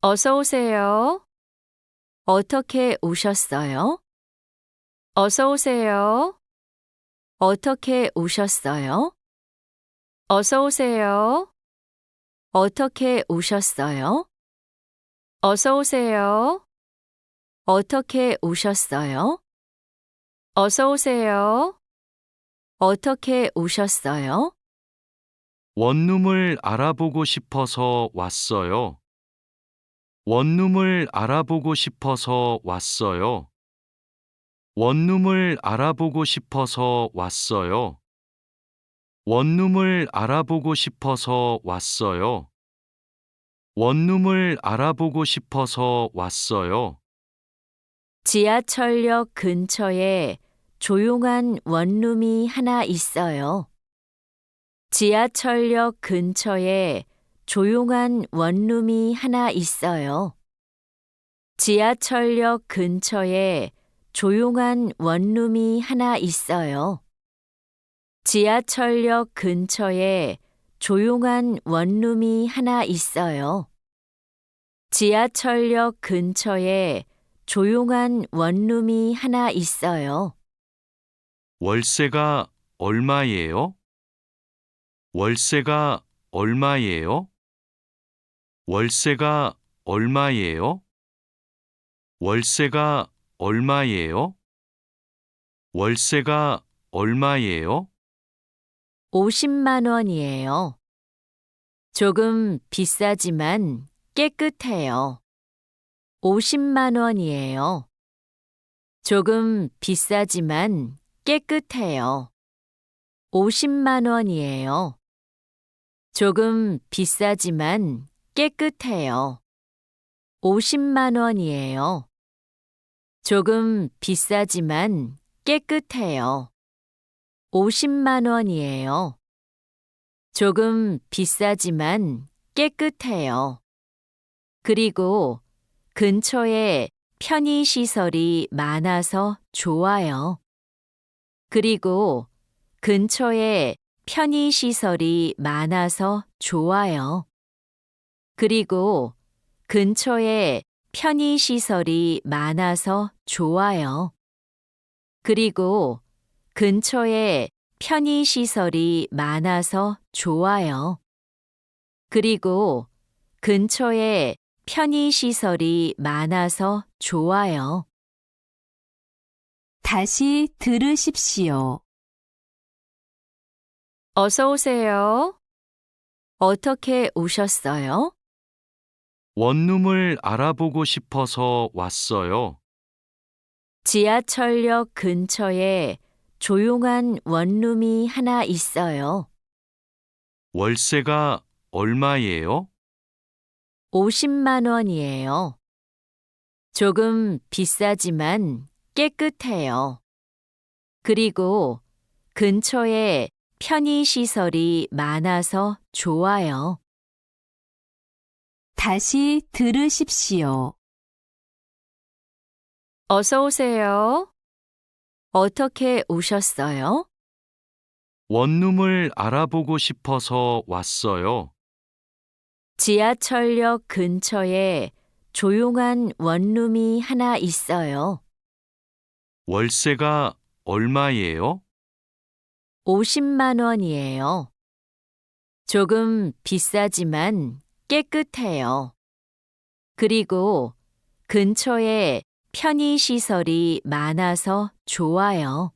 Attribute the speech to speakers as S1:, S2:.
S1: 어서 오세요. 어떻게 오셨어요? 어서 오세요. 어떻게 오셨어요? 어서 오세요. 어떻게 오셨어요? 어서 오세요. 어떻게 오셨어요? 어서 오세요. 어떻게 오셨어요?
S2: 원룸을 알아보고 싶어서 왔어요. 원룸을 알아보고 싶어서 왔어요. 원룸을 알아보고 싶어서 왔어요. 원룸을 알아보고 싶어서 왔어요. 원룸을 알아보고 싶어서 왔어요.
S1: 지하철역 근처에 조용한 원룸이 하나 있어요. 지하철역 근처에 조용한 원룸이 하나 있어요. 지하철역 근처에 조용한 원룸이 하나 있어요. 지하철역 근처에 조용한 원룸이 하나 있어요. 지하철역 근처에 조용한 원룸이 하나 있어요.
S2: 월세가 얼마예요? 월세가 얼마예요? 월세가 얼마예요? 월세가 얼마예요? 월세가 얼마예요?
S1: 50만 원이에요. 조금 비싸지만 깨끗해요. 50만 원이에요. 조금 비싸지만 깨끗해요. 50만 원이에요. 조금 비싸지만 깨끗해요. 50만 원이에요. 조금 비싸지만 깨끗해요. 50만 원이에요. 조금 비싸지만 깨끗해요. 그리고 근처에 편의시설이 많아서 좋아요. 그리고 근처에 편의시설이 많아서 좋아요. 그리고 근처에 편의시설이 많아서 좋아요. 그리고 근처에 편의시설이 많아서 좋아요. 그리고 근처에 편의시설이 많아서 좋아요.
S3: 다시 들으십시오.
S1: 어서 오세요. 어떻게 오셨어요?
S2: 원룸을 알아보고 싶어서 왔어요.
S1: 지하철역 근처에 조용한 원룸이 하나 있어요.
S2: 월세가 얼마예요?
S1: 50만 원이에요. 조금 비싸지만 깨끗해요. 그리고 근처에 편의시설이 많아서 좋아요.
S3: 다시 들으십시오.
S1: 어서 오세요. 어떻게 오셨어요?
S2: 원룸을 알아보고 싶어서 왔어요.
S1: 지하철역 근처에 조용한 원룸이 하나 있어요.
S2: 월세가 얼마예요?
S1: 50만 원이에요. 조금 비싸지만 깨끗해요. 그리고 근처에 편의시설이 많아서 좋아요.